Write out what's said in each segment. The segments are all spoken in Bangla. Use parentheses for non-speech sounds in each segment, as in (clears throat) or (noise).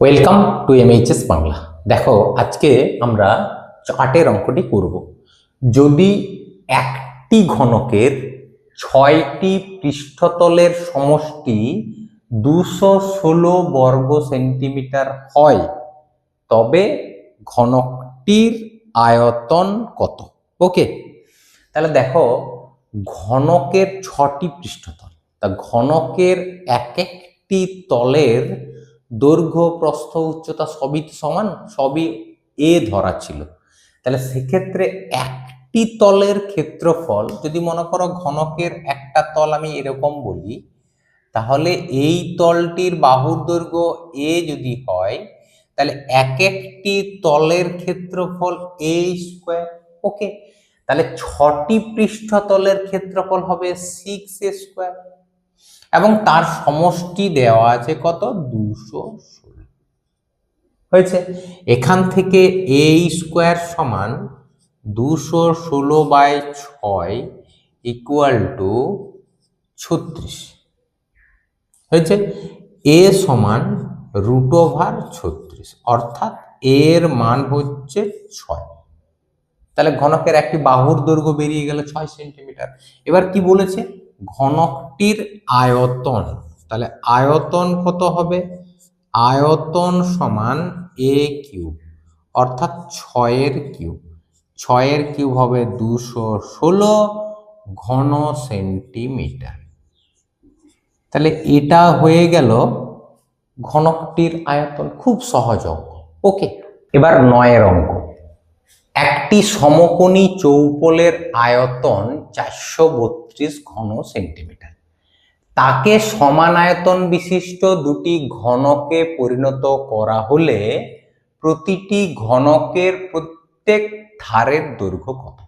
ওয়েলকাম টু এমএইচএস বাংলা দেখো, আজকে আমরা চার্টের অঙ্কটি করব। যদি একটি ঘনকের ছয়টি পৃষ্ঠতলের সমষ্টি দুশো ষোলো বর্গ সেন্টিমিটার হয়, তবে ঘনকটির আয়তন কত? ওকে, তাহলে দেখো, ঘনকের ছটি পৃষ্ঠতল। তা ঘনকের এক একটি তলের দৈর্ঘ্য, প্রস্থ, উচ্চতা সবই সমান, সবই এ ধরা ছিল। তাহলে সেক্ষেত্রে একটি তলের ক্ষেত্রফল, যদি মনে করো ঘনকের একটা তল আমি এরকম বলি, তাহলে এই তলটির বাহুর দৈর্ঘ্য এ যদি হয়, তাহলে এক একটি তলের ক্ষেত্রফল এ স্কোয়ার ওকে তাহলে ছটি পৃষ্ঠতলের ক্ষেত্রফল হবে সিক্স এ স্কোয়ার এবং তার সমষ্টি দেওয়া আছে কত? দুশো ষোলো। হয়েছে? এখান থেকে এ স্কোয়ার সমান দুশো ষোলো বাই ছয় ইকুয়াল টু ছত্রিশ। হয়েছে? এ সমান রুট ওভার ছত্রিশ, অর্থাৎ এর মান হচ্ছে ছয়। তাহলে ঘনকের একটি বাহুর দৈর্ঘ্য বেরিয়ে গেল ছয় সেন্টিমিটার এবার কি বলেছে? ঘনকটির আয়তন। তাহলে আয়তন কত হবে? আয়তন সমান এ কিউব, অর্থাৎ ছয়ের কিউব। ছয়ের কিউব হবে দুশো ষোলো ঘন সেন্টিমিটার। তাহলে এটা হয়ে গেল ঘনকটির আয়তন। খুব সহজ অঙ্ক। ওকে, এবার নয়ের অঙ্ক। একটি সমকোণী চৌপলের আয়তন চারশো বত্রিশ ঘন সেন্টিমিটার তাকে সমান আয়তন বিশিষ্ট দুটি ঘনকে পরিণত করা হলে প্রতিটি ঘনকের প্রত্যেক ধারের দৈর্ঘ্য কত?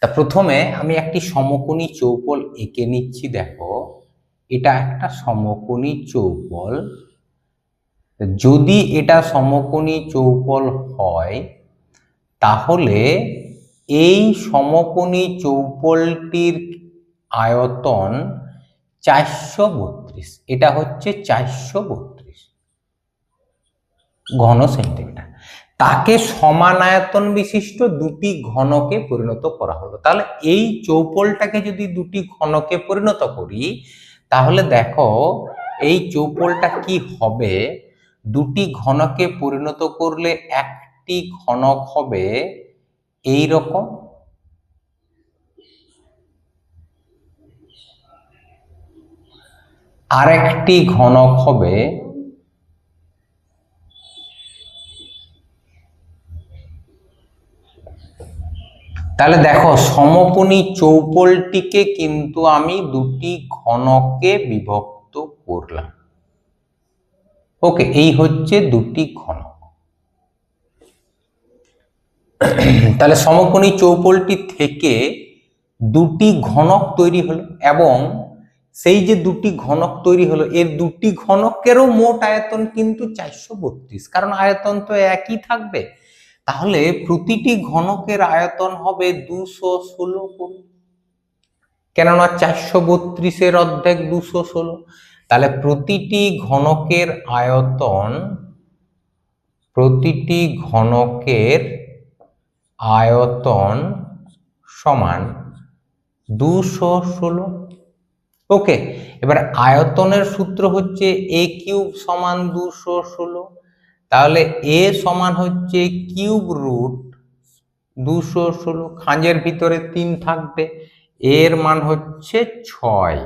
তা প্রথমে আমি একটি সমকোণী চৌপল এঁকে নিচ্ছি, দেখো। এটা একটা সমকোণী চৌপল। যদি এটা সমকোণী চৌপল হয় তাহলে এই সমকোণী চৌপলটির আয়তন চারশো বত্রিশ। এটা হচ্ছে চারশো বত্রিশ। ঘন সেন্টিমিটার। তাকে সমান আয়তন বিশিষ্ট দুটি ঘনকে পরিণত করা হলো। তাহলে এই চৌপলটাকে যদি দুটি ঘনকে পরিণত করি, তাহলে দেখো এই চৌপলটা কি হবে? দুটি ঘনকে পরিণত করলে একটি ঘনক হবে এই রকম আরেকটি ঘনক হবে তাহলে দেখো সমকোণী চৌপলটিকে কিন্তু আমি দুটি ঘনকে বিভক্ত করলাম। ওকে, এই হচ্ছে দুটি ঘনক (clears throat) তাহলে সমকোণী চৌপলটি থেকে দুটি ঘনক তৈরি হলো এবং সেই যে দুটি ঘনক তৈরি হলো, এর দুটি ঘনকেরও মোট আয়তন কিন্তু চারশো বত্রিশ। কারণ আয়তন তো একই থাকবে। তাহলে প্রতিটি ঘনকের আয়তন হবে দুশো ষোলো কোণ কেননা চারশো বত্রিশের অর্ধেক দুশো ষোলো। তাহলে প্রতিটি ঘনকের আয়তন, প্রতিটি ঘনকের আয়তন সমান দুশো ষোলো। ওকে এবার আয়তনের সূত্র হচ্ছে এ কিউব সমান দুশো ষোলো। তাহলে এ সমান হচ্ছে কিউব রুট দুশো ষোলো। খাঁজের ভিতরে তিন থাকবে, এর মান হচ্ছে ছয়।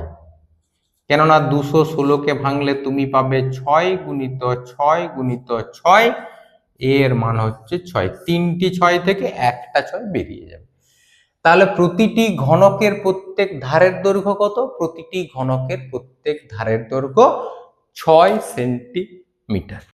কেননা দুশো ষোলোকে ভাঙলে তুমি পাবে ছয় গুণিত ছয় গুণিত ছয়। এর মান হচ্ছে ছয়। তিনটি ছয় থেকে একটা ছয় বেরিয়ে যাবে। তাহলে প্রতিটি ঘনকের প্রত্যেক ধারের দৈর্ঘ্য কত? প্রতিটি ঘনকের প্রত্যেক ধারের দৈর্ঘ্য ছয় সেন্টিমিটার।